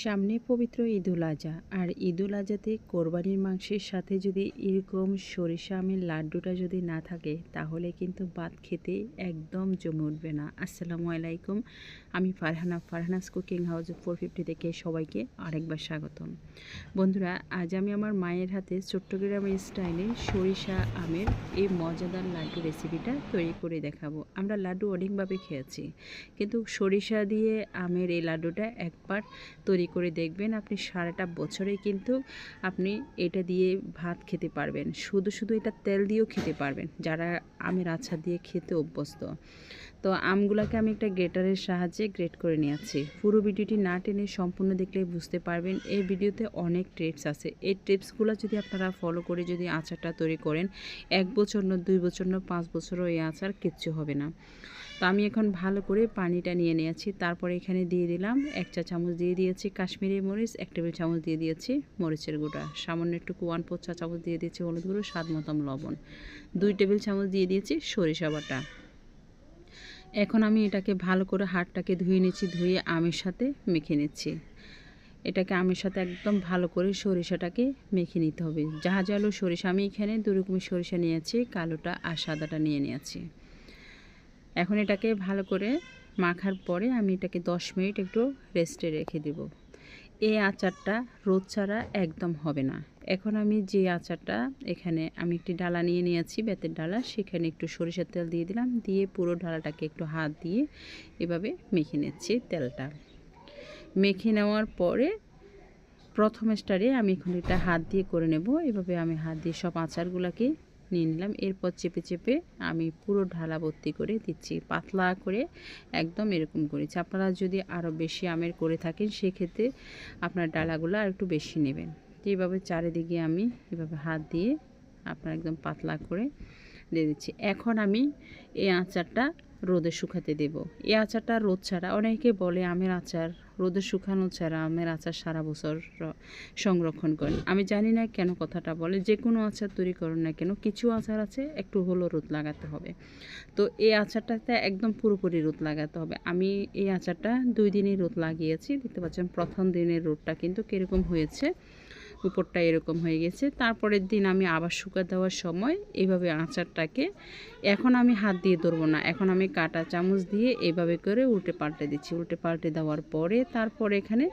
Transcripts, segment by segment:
সামনে পবিত্র ঈদুল আজহা আর ঈদুল আজহাতে কোরবানির মাংসের সাথে যদি এরকম সরিষা আমের লাড্ডুটা যদি না থাকে, তাহলে কিন্তু ভাত খেতে একদম জমে উঠবে না। আসসালামু আলাইকুম। আমি Farhana, Farhana's cooking house four fifty থেকে সবাইকে আরেকবার স্বাগতম। বন্ধুরা, আজ আমি আমার মায়ের হাতে চট্টগ্রামের স্টাইলে সরিষা আমের এই মজাদার লাড্ডু রেসিপিটা তৈরি করে দেখাবো। আমরা লাড্ডু অনেকভাবে খেয়েছি, কিন্তু সরিষা দিয়ে আমের এই লাড্ডুটা একবার তৈরি করে দেখবেন আপনি সারাটা বছরে কিন্তু আপনি এটা দিয়ে ভাত খেতে পারবেন। শুধু শুধু এটা তেল দিয়েও খেতে পারবেন। যারা আমের আছা দিয়ে খেতে অভ্যস্ত। তো আমগুলোকে আমি একটা গ্রেটারের সাহায্যে গ্রেট করে নিয়েছি। পুরো ভিডিওটি না টেনে সম্পূর্ণ দেখলে বুঝতে পারবেন, এই ভিডিওতে অনেক টিপস আছে। এই টিপসগুলো যদি আপনারা ফলো করে যদি আচারটা তৈরি করেন, এক বছর না, দুই বছর না, পাঁচ বছরও এই আচার কিচ্ছু হবে না। তো আমি এখন ভালো করে পানিটা নিয়ে নিয়েছি। তারপরে এখানে দিয়ে দিলাম এক চা চামচ দিয়ে দিয়েছি কাশ্মীরি মরিচ, এক টেবিল চামচ দিয়ে দিয়েছি মরিচের গুঁড়া। সামান্য একটু ওয়ান ফোর চা চামচ দিয়ে দিয়েছি হলুদ গুঁড়ো, স্বাদ মতন লবণ। দুই টেবিল চামচ দিয়ে দিয়েছি সরিষা বাটা। এখন আমি এটাকে ভালো করে হাড়টাকে ধুয়ে নিচ্ছি, ধুয়ে আমের সাথে মেখে নিচ্ছি। এটাকে আমের সাথে একদম ভালো করে সরিষাটাকে মেখে নিতে হবে। জাহাজ আলু সরিষা, আমি এখানে দু রকমের সরিষা নিয়েছি, কালোটা আর সাদাটা নিয়ে নিয়েছি। এখন এটাকে ভালো করে মাখার পরে আমি এটাকে দশ মিনিট একটু রেস্টে রেখে দেব। এই আচারটা রোদ ছাড়া একদম হবে না। এখন আমি যে আচারটা এখানে আমি একটি ডালা নিয়ে নিয়েছি, বেতের ডালা, সেখানে একটু সরিষার তেল দিয়ে দিলাম, দিয়ে পুরো ডালাটাকে একটু হাত দিয়ে এভাবে মেখে নিচ্ছি তেলটা। মেখে নেওয়ার পরে প্রথম স্টারে আমি এখন এটা হাত দিয়ে করে নেব। এভাবে আমি হাত দিয়ে সব আচারগুলোকে নিয়ে নিলাম। এরপর চেপে চেপে আমি পুরো ঢালা ভর্তি করে দিচ্ছি, পাতলা করে একদম এরকম করেছি। আপনারা যদি আরও বেশি আমের করে থাকেন, সেক্ষেত্রে আপনার ডালাগুলো আর একটু বেশি নেবেন। এইভাবে চারিদিকে আমি এভাবে হাত দিয়ে আপনার একদম পাতলা করে দিয়ে দিচ্ছি। এখন আমি এই আচারটা রোদে শুকাতে দেব। এই আচারটা রোদ ছাড়া, অনেকে বলে আমের আচার রোদে শুকানো ছাড়া আমের আচার সারা বছর সংরক্ষণ করেন। আমি জানি না কেন কথাটা বলে, যে কোনো আচার তৈরি করেন না কেন, কিছু আচার আছে, একটু হলো রোদ লাগাতে হবে। তো এই আচারটাতে একদম পুরোপুরি রোদ লাগাতে হবে। আমি এই আচারটা দুই দিনই রোদ লাগিয়েছি, দেখতে পাচ্ছেন প্রথম দিনের রোদটা কিন্তু কীরকম হয়েছে। উপরটা এরকম হয়ে গেছে। তারপরের দিন আমি আবার শুকা দেওয়ার সময় এইভাবে আচারটাকে এখন আমি হাত দিয়ে ধরবো না। এখন আমি কাটা চামচ দিয়ে এইভাবে করে উল্টে পাল্টে দিচ্ছি। উল্টে পাল্টে দেওয়ার পরে তারপরে এখানে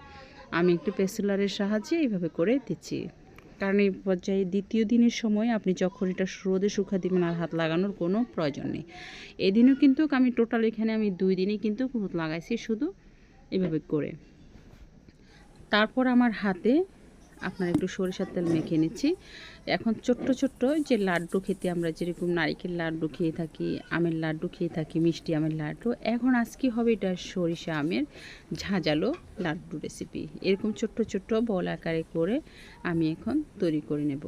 আমি একটু পেসিলারের সাহায্যে এইভাবে করে দিচ্ছি। কারণ এই পর্যায়ে দ্বিতীয় দিনের সময় আপনি যখন এটা রোদে শুকা দিবেন আর হাত লাগানোর কোনো প্রয়োজন নেই। এদিনও কিন্তু আমি টোটাল এখানে আমি দুই দিনই কিন্তু লাগাইছি শুধু এভাবে করে। তারপর আমার হাতে আপনার একটু সরিষার তেল মেখে নিচ্ছি। এখন ছোট্ট ছোট্ট যে লাড্ডু খেতে আমরা যেরকম নারিকেল লাড্ডু খেয়ে থাকি, আমের লাড্ডু খেয়ে থাকি, মিষ্টি আমের লাড্ডু, এখন আজকে হবে এটা সরিষা আমের ঝাঁঝালো লাড্ডু রেসিপি এরকম ছোট্ট ছোট্ট বল আকারে করে আমি এখন তৈরি করে নেব।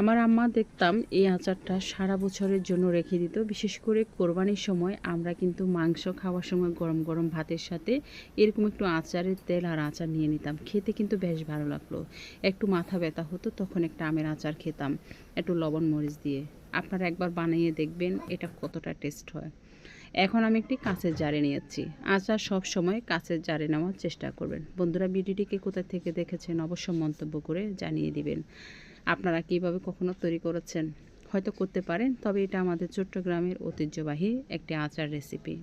আমার আম্মা দেখতাম এই আচারটা সারা বছরের জন্য রেখে দিত। বিশেষ করে কোরবানির সময় আমরা কিন্তু মাংস খাওয়ার সময় গরম গরম ভাতের সাথে এরকম একটু আচারের তেল আর আচার নিয়ে নিতাম। খেতে কিন্তু বেশ ভালো লাগল। একটু মাথা ব্যথা হতো, তখন একটা আমের আচার খেতাম, একটু লবণ মরিচ দিয়ে। আপনারা একবার বানিয়ে দেখবেন, এটা কতটা টেস্ট হয়। এখন আমি একটি কাঁচের জারে নিয়েছি। আচার সব সময় কাঁচের জারে নেওয়ার চেষ্টা করবেন। বন্ধুরা ভিডিওটিকে কোথা থেকে দেখেছেন অবশ্য মন্তব্য করে জানিয়ে দিবেন। আপনারা কীভাবে কখনো তৈরি করেছেন, হয়তো করতে পারেন, তবে এটা আমাদের চট্টগ্রামের ঐতিহ্যবাহী একটি আচার রেসিপি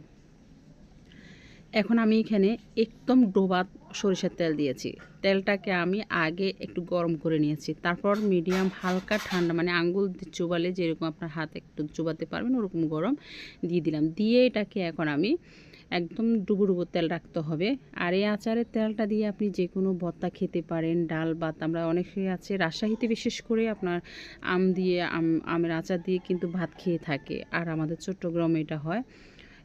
এখন আমি এখানে একদম ডোবা সরিষার তেল দিয়েছি। তেলটাকে আমি আগে একটু গরম করে নিয়েছি। তারপর মিডিয়াম হালকা ঠান্ডা মানে আঙ্গুল চুবালে যেরকম আপনার হাত একটু চুবাতে পারবেন, ওরকম গরম দিয়ে দিলাম। দিয়ে এটাকে এখন আমি একদম ডুবো ডুবো তেল রাখতে হবে। আর এই আচারের তেলটা দিয়ে আপনি যে কোনো ভর্তা খেতে পারেন, ডাল, ভাত, আমরা অনেকে আছে রাজশাহীতে বিশেষ করে আপনার আম দিয়ে, আম, আমের আচার দিয়ে কিন্তু ভাত খেয়ে থাকে। আর আমাদের চট্টগ্রামে এটা হয়।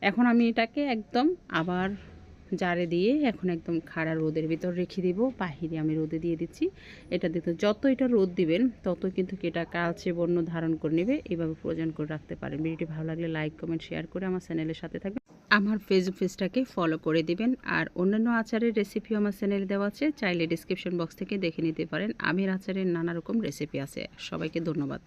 এখন আমি এটাকে একদম আবার জারে দিয়ে এখন একদম খাড়া রোদের ভিতর রেখে দিব। বাহিরে আমি রোদে দিয়ে দিচ্ছি। এটা দিতে যত এটা রোদ দিবেন, তত কিন্তু এটা কালচে বর্ণ ধারণ করে নেবে। এভাবে প্রয়োজন করে রাখতে পারেন। ভিডিওটি ভালো লাগলে লাইক, কমেন্ট, শেয়ার করে আমার চ্যানেলের সাথে থাকবেন। আমার ফেসবুক পেজটাকে ফলো করে দিবেন। আর অন্যান্য আচারের রেসিপিও আমার চ্যানেলে দেওয়া আছে। চাইলে ডিসক্রিপশন বক্স থেকে দেখে নিতে পারেন। আমের আচারের নানা রকম রেসিপি আছে। সবাইকে ধন্যবাদ।